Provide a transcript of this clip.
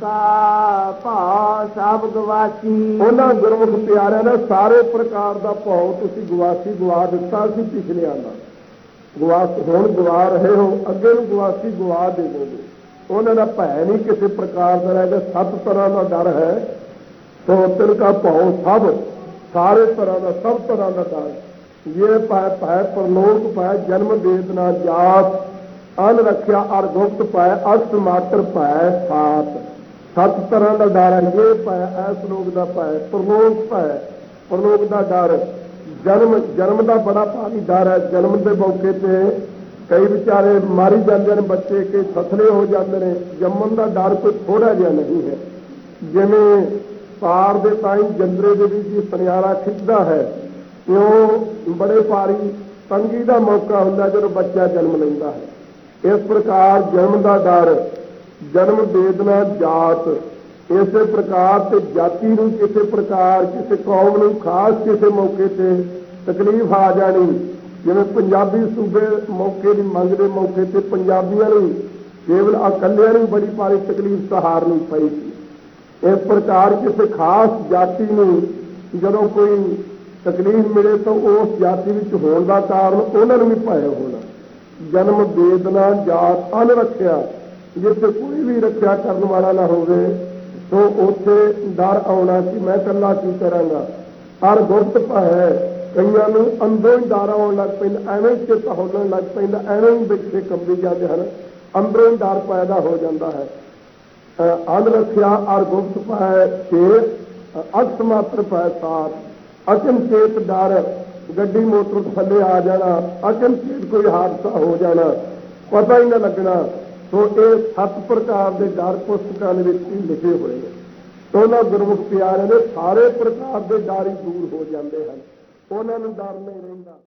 ਕਾ ਭਾ ਸਭ ਗਵਾਸੀ। ਉਹਨਾਂ ਗੁਰਮੁਖ ਪਿਆਰਿਆਂ ਨੇ ਸਾਰੇ ਪ੍ਰਕਾਰ ਦਾ ਭਾਉ ਤੁਸੀਂ ਗਵਾਸੀ ਗਵਾ ਦਿੱਤਾ ਸੀ ਪਿਛਲਿਆਂ ਦਾ। ਗਵਾਸ ਹੁਣ ਗਵਾ ਰਹੇ ਹੋ, ਅੱਗੇ ਨੂੰ ਗਵਾਸੀ ਗਵਾ ਦੇਵੋਗੇ। ਉਹਨਾਂ ਦਾ ਭੈ ਨਹੀਂ ਕਿਸੇ ਪ੍ਰਕਾਰ ਦਾ ਰਹਿ ਸੱਤ ਤਰ੍ਹਾਂ ਦਾ ਡਰ ਹੈ। ਸੋ ਤਿਲ ਕਾ ਭਾਉ ਸਭ, ਸਾਰੇ ਤਰ੍ਹਾਂ ਦਾ, ਸਭ ਤਰ੍ਹਾਂ ਦਾ ਡਰ। ਇਹ ਭੈ ਭੈ ਪਰਲੋਕ, ਭੈ ਜਨਮ ਵੇਦਨਾ ਜਾਤ। ਅਨ ਰੱਖਿਆ ਅਰ ਗੁਪਤ ਭੈ ਅਸਤ ਮਾਤਰ ਭੈ ਸਾਤ। ਸੱਤ ਤਰ੍ਹਾਂ ਦਾ ਡਰ ਹੈ, ਇਹ ਭੈ ਐਸ ਲੋਕ ਦਾ ਭੈ, ਪ੍ਰਲੋਕ ਭੈ, ਪਰਲੋਕ ਦਾ ਡਰ। ਜਨਮ ਜਨਮ ਦਾ ਬੜਾ ਭਾਰੀ ਡਰ ਹੈ, ਜਨਮ ਦੇ ਮੌਕੇ ਤੇ ਕਈ ਵਿਚਾਰੇ ਮਾਰੀ ਜਾਂਦੇ ਨੇ, ਬੱਚੇ ਕਿ ਸਥਲੇ ਹੋ ਜਾਂਦੇ ਨੇ। ਜੰਮਣ ਦਾ ਡਰ ਕੋਈ ਥੋੜਾ ਜਿਹਾ ਨਹੀਂ ਹੈ। ਜਿਵੇਂ ਪਾਰ ਦੇ ਤਾਈ ਜੰਦਰੇ ਦੇ ਵਿੱਚ ਜੀ ਸੁਨਿਆਰਾ ਖਿੱਚਦਾ ਹੈ ਉਹ ਬੜੇ ਭਾਰੀ ਤੰਗੀ ਦਾ ਮੌਕਾ ਹੁੰਦਾ ਜਦੋਂ ਬੱਚਾ ਜਨਮ ਲੈਂਦਾ ਹੈ। ਇਸ ਪ੍ਰਕਾਰ ਜਨਮ ਦਾ ਡਰ ਜਨਮ ਵੇਦਨਾ ਜਾਤ। ਇਸੇ ਪ੍ਰਕਾਰ ਤੇ ਜਾਤੀ ਨੂੰ ਕਿਸੇ ਪ੍ਰਕਾਰ, ਕਿਸੇ ਕੌਮ ਨੂੰ ਖਾਸ ਕਿਸੇ ਮੌਕੇ ਤੇ ਤਕਲੀਫ ਆ ਜਾਣੀ। ਜਿਵੇਂ ਪੰਜਾਬੀ ਸੂਬੇ ਮੌਕੇ ਦੀ ਮੰਗ ਦੇ ਮੌਕੇ ਤੇ ਪੰਜਾਬੀਆਂ ਨੂੰ ਕੇਵਲ ਇਕੱਲਿਆਂ ਨੂੰ ਬੜੀ ਭਾਰੀ ਤਕਲੀਫ ਸਹਾਰਨੀ ਪਈ ਸੀ। ਇਸ ਪ੍ਰਕਾਰ ਕਿਸੇ ਖਾਸ ਜਾਤੀ ਨੂੰ ਜਦੋਂ ਕੋਈ ਤਕਲੀਫ ਮਿਲੇ ਤਾਂ ਉਸ ਜਾਤੀ ਵਿੱਚ ਹੋਣ ਦਾ ਕਾਰਨ ਉਹਨਾਂ ਨੂੰ ਵੀ ਭੈ ਹੋਣਾ। ਜਨਮ ਵੇਦਨਾ, ਜਾਤ ਅਨ ਰੱਖਿਆ ਜਿੱਥੇ ਕੋਈ ਵੀ ਰੱਖਿਆ ਕਰਨ ਵਾਲਾ ਨਾ ਹੋਵੇ ਸੋ ਉੱਥੇ ਡਰ ਆਉਣਾ ਕਿ ਮੈਂ ਇਕੱਲਾ ਕੀ ਕਰਾਂਗਾ। ਹਰ ਗੁਪਤ ਭੈ, ਕਈਆਂ ਨੂੰ ਅੰਦਰੋਂ ਹੀ ਡਰ ਆਉਣ ਲੱਗ ਪੈਂਦਾ, ਐਵੇਂ ਹੀ ਚਿੱਤ ਹੋਣ ਲੱਗ ਪੈਂਦਾ, ਐਵੇਂ ਹੀ ਵਿੱਚੇ ਕੰਬੀ ਜਾਂਦੇ ਹਨ, ਅੰਦਰੋਂ ਡਰ ਪੈਦਾ ਹੋ ਜਾਂਦਾ ਹੈ। ਅੰਧ ਰੱਖਿਆ ਅਰ ਗੁਪਤ ਭੈ ਛੇ ਅਕਸ ਮਾਤਰ ਭੈ ਸਾਤ ਅਚਨਚੇਤ ਡਰ, ਗੱਡੀ ਮੋਟਰ ਥੱਲੇ ਆ ਜਾਣਾ, ਅਚਨਚੇਤ ਕੋਈ ਹਾਦਸਾ ਹੋ ਜਾਣਾ, ਪਤਾ ਹੀ ਨਾ ਲੱਗਣਾ ਸੋ ਇਹ ਸੱਤ ਪ੍ਰਕਾਰ ਦੇ ਡਰ ਪੁਸਤਕਾਂ ਦੇ ਵਿੱਚ ਹੀ ਲਿਖੇ ਹੋਏ ਨੇ। ਉਹਨਾਂ ਗੁਰਮੁਖ ਪਿਆਰਿਆਂ ਦੇ ਸਾਰੇ ਪ੍ਰਕਾਰ ਦੇ ਡਰ ਹੀ ਦੂਰ ਹੋ ਜਾਂਦੇ ਹਨ। ਉਹਨਾਂ ਨੂੰ ਡਰ ਨਹੀਂ ਰਹਿੰਦਾ।